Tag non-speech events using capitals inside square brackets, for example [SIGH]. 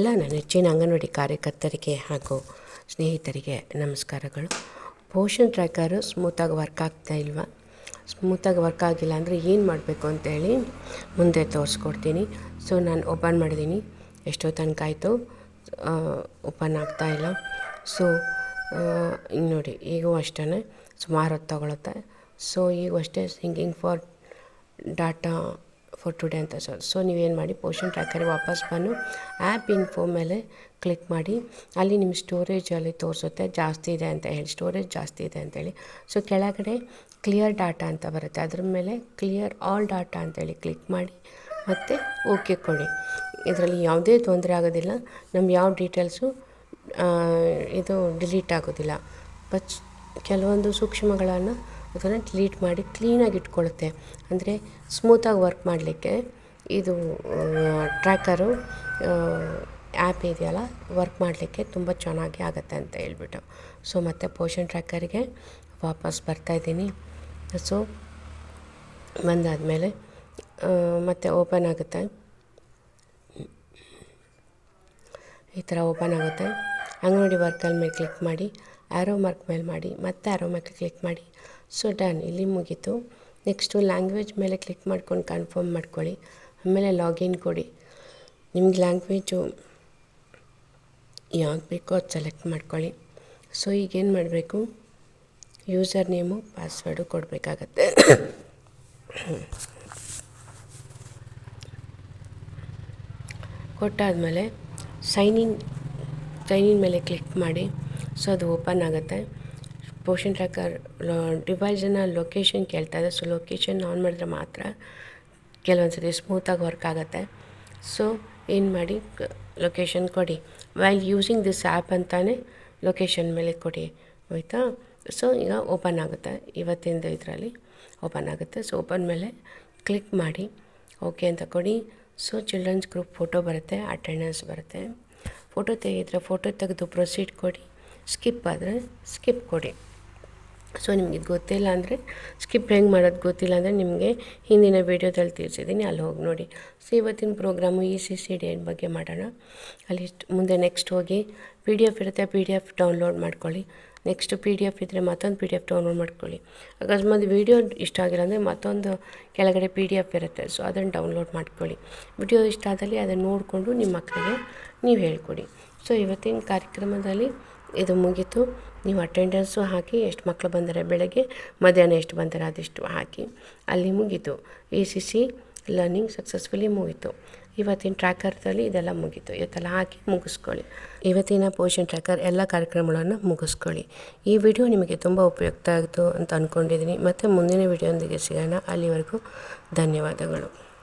ಎಲ್ಲ ನನ್ನ ನೆಚ್ಚಿನ ಅಂಗನವಾಡಿ ಕಾರ್ಯಕರ್ತರಿಗೆ ಹಾಗೂ ಸ್ನೇಹಿತರಿಗೆ ನಮಸ್ಕಾರಗಳು. ಪೋಷನ್ ಟ್ರ್ಯಾಕರು ಸ್ಮೂತಾಗಿ ವರ್ಕ್ ಆಗ್ತಾ ಇಲ್ವಾ? ಸ್ಮೂತಾಗಿ ವರ್ಕ್ ಆಗಿಲ್ಲ ಅಂದರೆ ಏನು ಮಾಡಬೇಕು ಅಂತೇಳಿ ಮುಂದೆ ತೋರಿಸ್ಕೊಡ್ತೀನಿ. ಸೊ ನಾನು ಓಪನ್ ಮಾಡಿದ್ದೀನಿ. ಎಷ್ಟೋ ತನಕ ಆಯಿತು. ಓಪನ್ ಆಗ್ತಾ ಇಲ್ಲ. ಸೊ ಈಗ ನೋಡಿ, ಈಗೂ ಅಷ್ಟೇ ಸುಮಾರು ಹೊತ್ತು ತಗೊಳುತ್ತೆ. ಸೊ ಈಗ ಅಷ್ಟೇ syncing for data for today ಅಂತ ಸರ್. ಸೊ ನೀವೇನು ಮಾಡಿ ಪೋಷನ್ ಟ್ರ್ಯಾಕರಿಗೆ ವಾಪಸ್ ಬಂದು ಆ್ಯಪ್ ಇನ್ಫೋ ಮೇಲೆ ಕ್ಲಿಕ್ ಮಾಡಿ. ಅಲ್ಲಿ ನಿಮ್ಮ ಸ್ಟೋರೇಜಲ್ಲಿ ತೋರಿಸುತ್ತೆ, ಜಾಸ್ತಿ ಇದೆ ಅಂತ ಹೇಳಿ. ಸ್ಟೋರೇಜ್ ಜಾಸ್ತಿ ಇದೆ ಅಂತೇಳಿ ಸೊ ಕೆಳಗಡೆ ಕ್ಲಿಯರ್ ಡಾಟಾ ಅಂತ ಬರುತ್ತೆ. ಅದ್ರ ಮೇಲೆ ಕ್ಲಿಯರ್ ಆಲ್ ಡಾಟಾ ಅಂತೇಳಿ ಕ್ಲಿಕ್ ಮಾಡಿ. ಮತ್ತು ಓಕೆ ಕೊಡಿ. ಇದರಲ್ಲಿ ಯಾವುದೇ ತೊಂದರೆ ಆಗೋದಿಲ್ಲ. ನಮ್ಮ ಯಾವ ಡೀಟೇಲ್ಸು ಇದು ಡಿಲೀಟ್ ಆಗೋದಿಲ್ಲ. ಬಟ್ ಕೆಲವೊಂದು ಸೂಕ್ಷ್ಮಗಳನ್ನು ಅದನ್ನು ಡಿಲೀಟ್ ಮಾಡಿ ಕ್ಲೀನಾಗಿ ಇಟ್ಕೊಳ್ಳುತ್ತೆ ಅಂದರೆ ಸ್ಮೂತಾಗಿ ವರ್ಕ್ ಮಾಡಲಿಕ್ಕೆ ಇದು ಟ್ರ್ಯಾಕರು ಆ್ಯಪ್ ಇದೆಯಲ್ಲ ವರ್ಕ್ ಮಾಡಲಿಕ್ಕೆ ತುಂಬ ಚೆನ್ನಾಗಿ ಆಗುತ್ತೆ ಅಂತ ಹೇಳ್ಬಿಟ್ಟು. ಸೊ ಮತ್ತು ಪೋಷನ್ ಟ್ರ್ಯಾಕರಿಗೆ ವಾಪಸ್ ಬರ್ತಾಯಿದ್ದೀನಿ ಸೊ ಬಂದಾದಮೇಲೆ ಮತ್ತೆ ಓಪನ್ ಆಗುತ್ತೆ. ಈ ಥರ ಓಪನ್ ಆಗುತ್ತೆ. ಅಂಗನವಾಡಿ ವರ್ಕಲ್ಲಿ ಮೇಲೆ ಕ್ಲಿಕ್ ಮಾಡಿ ಆ್ಯರೋ ಮಾರ್ಕ್ ಮೇಲೆ ಮಾಡಿ, ಮತ್ತೆ ಆ್ಯರೋ ಮಾರ್ಕ್ ಕ್ಲಿಕ್ ಮಾಡಿ. ಸೊ ಡನ್ ಇಲ್ಲಿ ಮುಗೀತು. ನೆಕ್ಸ್ಟು ಲ್ಯಾಂಗ್ವೇಜ್ ಮೇಲೆ ಕ್ಲಿಕ್ ಮಾಡ್ಕೊಂಡು ಕನ್ಫರ್ಮ್ ಮಾಡ್ಕೊಳ್ಳಿ. ಆಮೇಲೆ ಲಾಗಿನ್ ಕೊಡಿ. ನಿಮ್ಗೆ ಲ್ಯಾಂಗ್ವೇಜು ಯಾವ್ದು ಬೇಕೋ ಅದು ಸೆಲೆಕ್ಟ್ ಮಾಡ್ಕೊಳ್ಳಿ. ಸೊ ಈಗೇನು ಮಾಡಬೇಕು? ಯೂಸರ್ ನೇಮು ಪಾಸ್ವರ್ಡು ಕೊಡಬೇಕಾಗತ್ತೆ. [COUGHS] ಕೊಟ್ಟಾದಮೇಲೆ ಸೈನ್ ಇನ್ ಸೈನ್ ಮೇಲೆ ಕ್ಲಿಕ್ ಮಾಡಿ, ಸೊ ಅದು ಓಪನ್ ಆಗುತ್ತೆ. ಪೋಷನ್ ಟ್ರ್ಯಾಕರ್ ಡಿವೈಸನ್ನ ಲೊಕೇಶನ್ ಕೇಳ್ತಾ ಇದೆ. ಸೊ ಲೊಕೇಶನ್ ಆನ್ ಮಾಡಿದ್ರೆ ಮಾತ್ರ ಕೆಲವೊಂದು ಸತಿ ಸ್ಮೂತಾಗಿ ವರ್ಕ್ ಆಗುತ್ತೆ. ಸೊ ಏನು ಮಾಡಿ ಲೊಕೇಶನ್ ಕೊಡಿ. ವೈಲ್ ಯೂಸಿಂಗ್ ದಿಸ್ ಆ್ಯಪ್ ಅಂತಲೇ ಲೊಕೇಶನ್ ಮೇಲೆ ಕೊಡಿ. ಆಯಿತಾ ಸೊ ಈಗ ಓಪನ್ ಆಗುತ್ತೆ. ಇವತ್ತಿಂದ ಇದರಲ್ಲಿ ಓಪನ್ ಆಗುತ್ತೆ. ಸೊ ಓಪನ್ ಮೇಲೆ ಕ್ಲಿಕ್ ಮಾಡಿ, ಓಕೆ ಅಂತ ಕೊಡಿ. ಸೊ ಚಿಲ್ಡ್ರನ್ಸ್ ಗ್ರೂಪ್ ಫೋಟೋ ಬರುತ್ತೆ, ಅಟೆಂಡೆನ್ಸ್ ಬರುತ್ತೆ. ಫೋಟೋ ತೆಗೆದ್ರೆ ಫೋಟೋ ತೆಗೆದು ಪ್ರೊಸೀಡ್ ಕೊಡಿ. ಸ್ಕಿಪ್ ಆದರೆ ಸ್ಕಿಪ್ ಕೊಡಿ. ಸೊ ನಿಮಗೆ ಗೊತ್ತಿಲ್ಲ ಅಂದರೆ ಸ್ಕಿಪ್ ಹೆಂಗೆ ಮಾಡೋದು ಗೊತ್ತಿಲ್ಲ ಅಂದರೆ ನಿಮಗೆ ಹಿಂದಿನ ವೀಡಿಯೋದಲ್ಲಿ ತಿಳಿಸಿದ್ದೀನಿ. ಅಲ್ಲಿ ಹೋಗಿ ನೋಡಿ. ಸೊ ಇವತ್ತಿನ programme E C C D ಬಗ್ಗೆ ಮಾಡೋಣ. ಅಲ್ಲಿ ಮುಂದೆ ನೆಕ್ಸ್ಟ್ ಹೋಗಿ ಪಿ ಡಿ ಎಫ್ ಇರುತ್ತೆ. ಪಿ ಡಿ ಎಫ್ ಡೌನ್ಲೋಡ್ ಮಾಡ್ಕೊಳ್ಳಿ. ನೆಕ್ಸ್ಟ್ ಪಿ ಡಿ ಎಫ್ ಇದ್ದರೆ ಮತ್ತೊಂದು ಪಿ ಡಿ ಎಫ್ ಡೌನ್ಲೋಡ್ ಮಾಡ್ಕೊಳ್ಳಿ. ಅಕಸ್ಮಾತ್ ವೀಡಿಯೋ ಇಷ್ಟ ಆಗಿಲ್ಲ ಅಂದರೆ ಮತ್ತೊಂದು ಕೆಳಗಡೆ ಪಿ ಡಿ ಎಫ್ ಇರುತ್ತೆ ಸೊ ಅದನ್ನು ಡೌನ್ಲೋಡ್ ಮಾಡ್ಕೊಳ್ಳಿ. ವಿಡಿಯೋ ಇಷ್ಟ ಆದಲ್ಲಿ ಅದನ್ನು ನೋಡಿಕೊಂಡು ನಿಮ್ಮ ಮಕ್ಕಳಿಗೆ ನೀವು ಹೇಳ್ಕೊಡಿ. ಸೊ ಇವತ್ತಿನ ಕಾರ್ಯಕ್ರಮದಲ್ಲಿ ಇದು ಮುಗೀತು. ನೀವು ಅಟೆಂಡೆನ್ಸು ಹಾಕಿ ಎಷ್ಟು ಮಕ್ಕಳು ಬಂದರೆ ಬೆಳಗ್ಗೆ, ಮಧ್ಯಾಹ್ನ ಎಷ್ಟು ಬಂದರೆ ಅದೆಷ್ಟು ಹಾಕಿ. ಅಲ್ಲಿ ಮುಗೀತು. A C C learning successfully ಮುಗೀತು. ಇವತ್ತಿನ ಟ್ರ್ಯಾಕರ್ದಲ್ಲಿ ಇದೆಲ್ಲ ಮುಗೀತು. ಇವತ್ತೆಲ್ಲ ಹಾಕಿ ಮುಗಿಸ್ಕೊಳ್ಳಿ. ಇವತ್ತಿನ ಪೋಷನ್ ಟ್ರ್ಯಾಕರ್ ಎಲ್ಲ ಕಾರ್ಯಕ್ರಮಗಳನ್ನು ಮುಗಿಸ್ಕೊಳ್ಳಿ. ಈ ವಿಡಿಯೋ ನಿಮಗೆ ತುಂಬ ಉಪಯುಕ್ತ ಆಯಿತು ಅಂತ ಅಂದ್ಕೊಂಡಿದ್ದೀನಿ ಮತ್ತು ಮುಂದಿನ ವಿಡಿಯೋದೊಂದಿಗೆ ಸಿಗೋಣ. ಅಲ್ಲಿವರೆಗೂ ಧನ್ಯವಾದಗಳು.